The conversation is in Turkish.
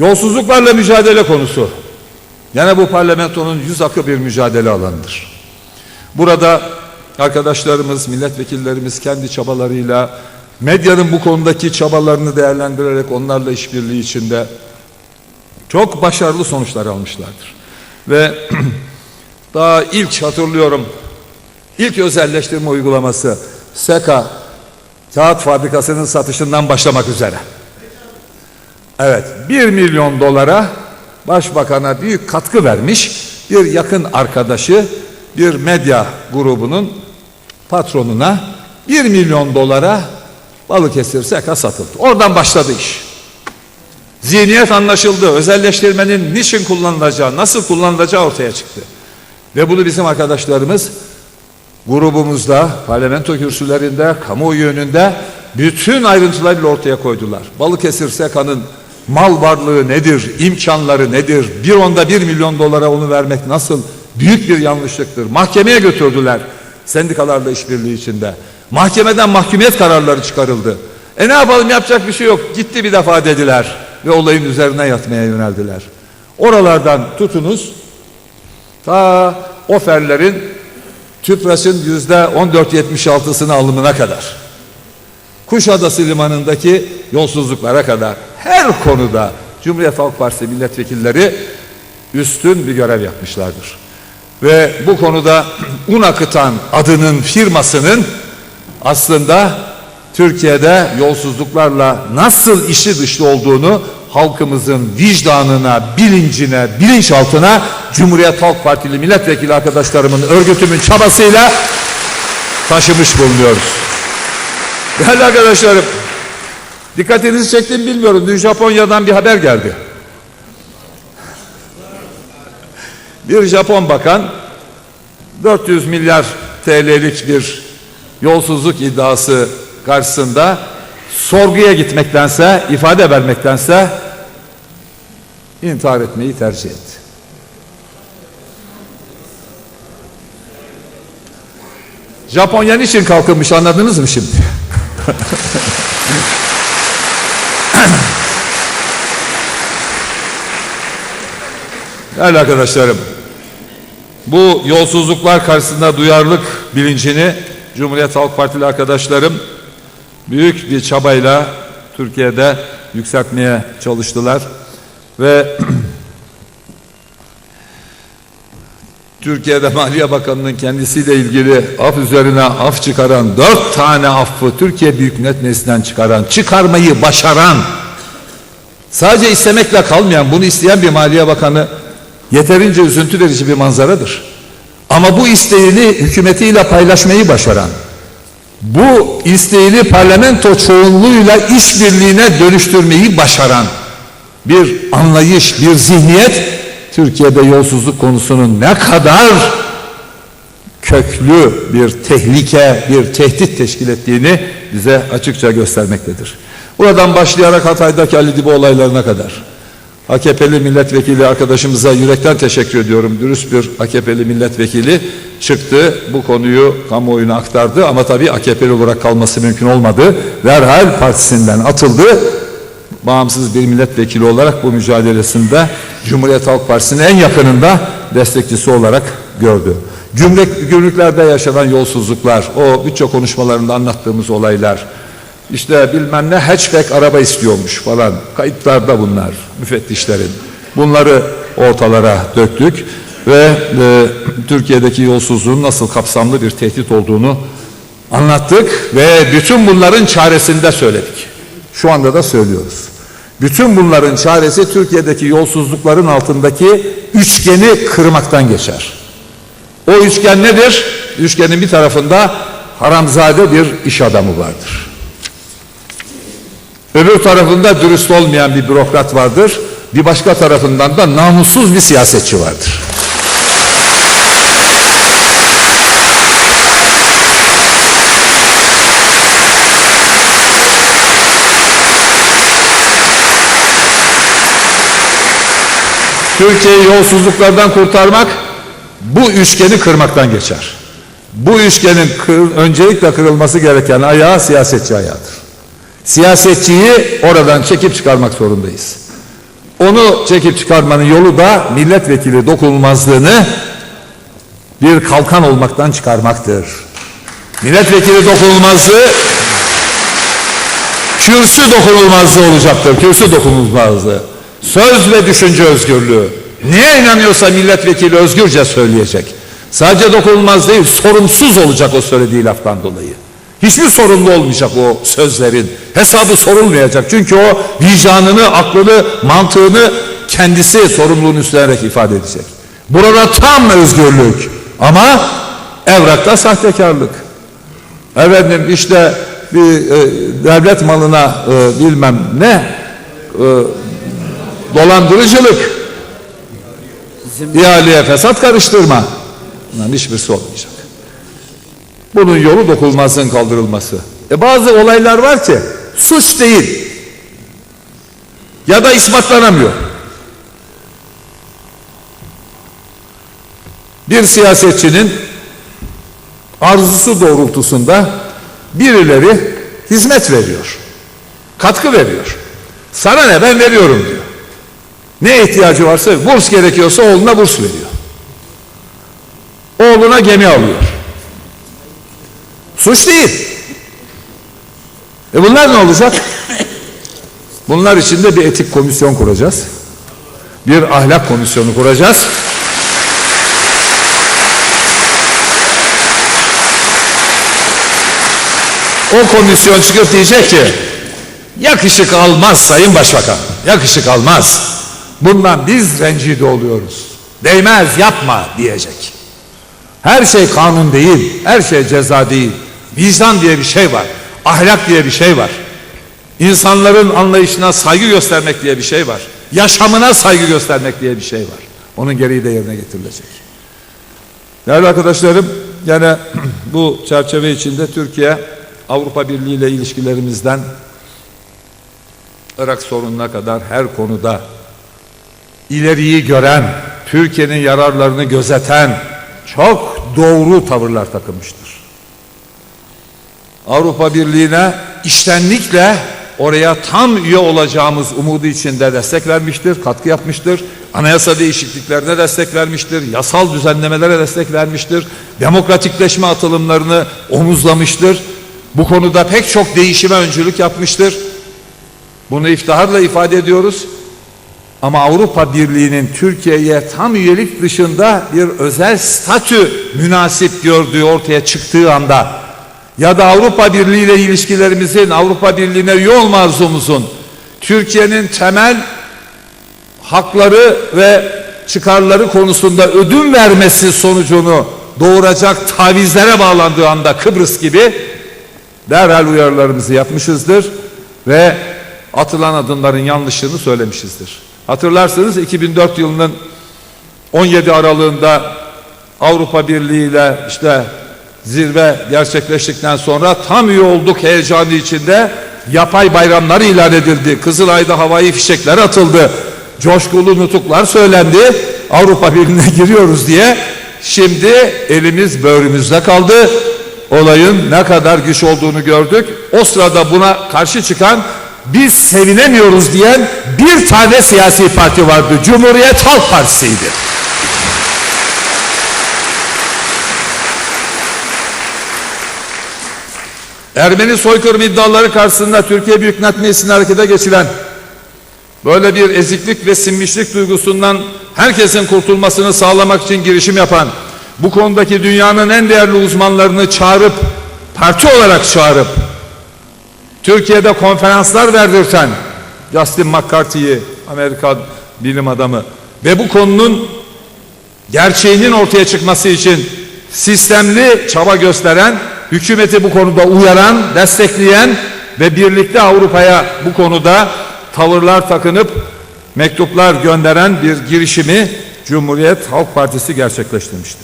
Yolsuzluklarla mücadele konusu. Yine bu parlamentonun yüz akı bir mücadele alanıdır. Burada arkadaşlarımız, milletvekillerimiz kendi çabalarıyla medyanın bu konudaki çabalarını değerlendirerek onlarla işbirliği içinde çok başarılı sonuçlar almışlardır. Ve daha ilk hatırlıyorum ilk özelleştirme uygulaması SEKA kağıt fabrikasının satışından başlamak üzere. Evet, 1 milyon dolara başbakana büyük katkı vermiş bir yakın arkadaşı bir medya grubunun patronuna 1 milyon dolara Balıkesir SEKA satıldı. Oradan başladı iş. Zihniyet anlaşıldı. Özelleştirmenin niçin kullanılacağı, nasıl kullanılacağı ortaya çıktı. Ve bunu bizim arkadaşlarımız grubumuzda, parlamento kürsülerinde, kamuoyu önünde bütün ayrıntılarıyla ortaya koydular. Balıkesir SEKA'nın mal varlığı nedir, imkanları nedir, bir onda bir milyon dolara onu vermek nasıl büyük bir yanlışlıktır. Mahkemeye götürdüler sendikalarla işbirliği içinde. Mahkemeden mahkumiyet kararları çıkarıldı. E ne yapalım yapacak bir şey yok. Gitti bir defa dediler ve olayın üzerine yatmaya yöneldiler. Oralardan tutunuz ta oferlerin TÜPRAŞ'ın yüzde 14.76'sını alımına kadar. Kuşadası limanındaki yolsuzluklara kadar her konuda Cumhuriyet Halk Partisi milletvekilleri üstün bir görev yapmışlardır. Ve bu konuda un akıtan adının firmasının aslında Türkiye'de yolsuzluklarla nasıl işi dışlı olduğunu halkımızın vicdanına, bilincine, bilinçaltına Cumhuriyet Halk Partili milletvekili arkadaşlarımın örgütümün çabasıyla taşımış bulunuyoruz. Değerli arkadaşlarım, dikkatinizi çektim bilmiyorum. Dün Japonya'dan bir haber geldi. Bir Japon bakan 400 milyar TL'lik bir yolsuzluk iddiası karşısında sorguya gitmektense, ifade vermektense intihar etmeyi tercih etti. Japonya niçin kalkınmış anladınız mı şimdi? Değerli arkadaşlarım, bu yolsuzluklar karşısında duyarlılık bilincini Cumhuriyet Halk Partili arkadaşlarım büyük bir çabayla Türkiye'de yükseltmeye çalıştılar ve Türkiye'de Maliye Bakanı'nın kendisiyle ilgili af üzerine af çıkaran, dört tane affı Türkiye Büyük Millet Meclisi'nden çıkaran, çıkarmayı başaran, sadece istemekle kalmayan, bunu isteyen bir Maliye Bakanı yeterince üzüntü verici bir manzaradır. Ama bu isteğini hükümetiyle paylaşmayı başaran, bu isteğini parlamento çoğunluğuyla işbirliğine dönüştürmeyi başaran bir anlayış, bir zihniyet Türkiye'de yolsuzluk konusunun ne kadar köklü bir tehlike, bir tehdit teşkil ettiğini bize açıkça göstermektedir. Buradan başlayarak Hatay'daki Ali Dibi olaylarına kadar AKP'li milletvekili arkadaşımıza yürekten teşekkür ediyorum. Dürüst bir AKP'li milletvekili çıktı, bu konuyu kamuoyuna aktardı ama tabii AKP'li olarak kalması mümkün olmadı. Derhal partisinden atıldı. Bağımsız bir milletvekili olarak bu mücadelesinde Cumhuriyet Halk Partisi'nin en yakınında destekçisi olarak gördü. Gümrük, gümrüklerde yaşanan yolsuzluklar, o bütçe konuşmalarında anlattığımız olaylar, işte bilmem ne hatchback araba istiyormuş falan. Kayıtlarda bunlar müfettişlerin. Bunları ortalara döktük ve e, Türkiye'deki yolsuzluğun nasıl kapsamlı bir tehdit olduğunu anlattık ve bütün bunların çaresini de söyledik. Şu anda da söylüyoruz. Bütün bunların çaresi Türkiye'deki yolsuzlukların altındaki üçgeni kırmaktan geçer. O üçgen nedir? Üçgenin bir tarafında haramzade bir iş adamı vardır. Öbür tarafında dürüst olmayan bir bürokrat vardır. Bir başka tarafından da namussuz bir siyasetçi vardır. Türkiye'yi yolsuzluklardan kurtarmak bu üçgeni kırmaktan geçer. Bu üçgenin kır, öncelikle kırılması gereken ayağı siyasetçi ayağıdır. Siyasetçiyi oradan çekip çıkarmak zorundayız. Onu çekip çıkarmanın yolu da milletvekili dokunulmazlığını bir kalkan olmaktan çıkarmaktır. Milletvekili dokunulmazlığı kürsü dokunulmazlığı olacaktır. Kürsü dokunulmazlığı. Söz ve düşünce özgürlüğü. Neye inanıyorsa milletvekili özgürce söyleyecek. Sadece dokunulmaz değil, sorumsuz olacak o söylediği laftan dolayı. Hiçbir sorumlu olmayacak o sözlerin. Hesabı sorulmayacak. Çünkü o vicdanını, aklını, mantığını kendisi sorumluluğunu üstlenerek ifade edecek. Burada tam özgürlük ama evrakta sahtekarlık. Efendim işte bir e, devlet malına e, bilmem ne e, dolandırıcılık, ihaleye fesat karıştırma. Bunların hiçbirisi olmayacak. Bunun yolu dokunulmazlığın kaldırılması. E bazı olaylar var ki suç değil ya da ispatlanamıyor. Bir siyasetçinin arzusu doğrultusunda birileri hizmet veriyor. Katkı veriyor. Sana ne ben veriyorum diyor. Ne ihtiyacı varsa burs gerekiyorsa oğluna burs veriyor. Oğluna gemi alıyor. Suç değil. E bunlar ne olacak? Bunlar için de bir etik komisyon kuracağız. Bir ahlak komisyonu kuracağız. O komisyon çıkıp diyecek ki yakışık almaz Sayın Başbakan. Yakışık almaz. Bundan biz rencide oluyoruz. Değmez yapma diyecek. Her şey kanun değil, her şey ceza değil. Vicdan diye bir şey var. Ahlak diye bir şey var. İnsanların anlayışına saygı göstermek diye bir şey var. Yaşamına saygı göstermek diye bir şey var. Onun gereği de yerine getirilecek. Değerli arkadaşlarım, yani bu çerçeve içinde Türkiye Avrupa Birliği ile ilişkilerimizden Irak sorununa kadar her konuda ileriyi gören, Türkiye'nin yararlarını gözeten çok doğru tavırlar takılmıştır. Avrupa Birliği'ne iştenlikle oraya tam üye olacağımız umudu içinde destek vermiştir, katkı yapmıştır. Anayasa değişikliklerine destek vermiştir, yasal düzenlemelere destek vermiştir. Demokratikleşme atılımlarını omuzlamıştır. Bu konuda pek çok değişime öncülük yapmıştır. Bunu iftiharla ifade ediyoruz. Ama Avrupa Birliği'nin Türkiye'ye tam üyelik dışında bir özel statü münasip gördüğü ortaya çıktığı anda ya da Avrupa Birliği ile ilişkilerimizin Avrupa Birliği'ne üye olma arzumuzun Türkiye'nin temel hakları ve çıkarları konusunda ödün vermesi sonucunu doğuracak tavizlere bağlandığı anda Kıbrıs gibi derhal uyarılarımızı yapmışızdır ve atılan adımların yanlışlığını söylemişizdir. Hatırlarsınız 2004 yılının 17 aralığında Avrupa Birliği ile işte zirve gerçekleştikten sonra tam üye olduk heyecanı içinde yapay bayramlar ilan edildi. Kızılay'da havai fişekler atıldı. Coşkulu nutuklar söylendi. Avrupa Birliği'ne giriyoruz diye. Şimdi elimiz böğrümüzde kaldı. Olayın ne kadar güç olduğunu gördük. O sırada buna karşı çıkan biz sevinemiyoruz diyen bir tane siyasi parti vardı. Cumhuriyet Halk Partisi'ydi. Ermeni soykırım iddiaları karşısında Türkiye Büyük Millet Meclisi'ne harekete geçilen böyle bir eziklik ve sinmişlik duygusundan herkesin kurtulmasını sağlamak için girişim yapan bu konudaki dünyanın en değerli uzmanlarını çağırıp parti olarak çağırıp Türkiye'de konferanslar verdirten Justin McCarthy'yi Amerikan bilim adamı ve bu konunun gerçeğinin ortaya çıkması için sistemli çaba gösteren, hükümeti bu konuda uyaran, destekleyen ve birlikte Avrupa'ya bu konuda tavırlar takınıp mektuplar gönderen bir girişimi Cumhuriyet Halk Partisi gerçekleştirmiştir.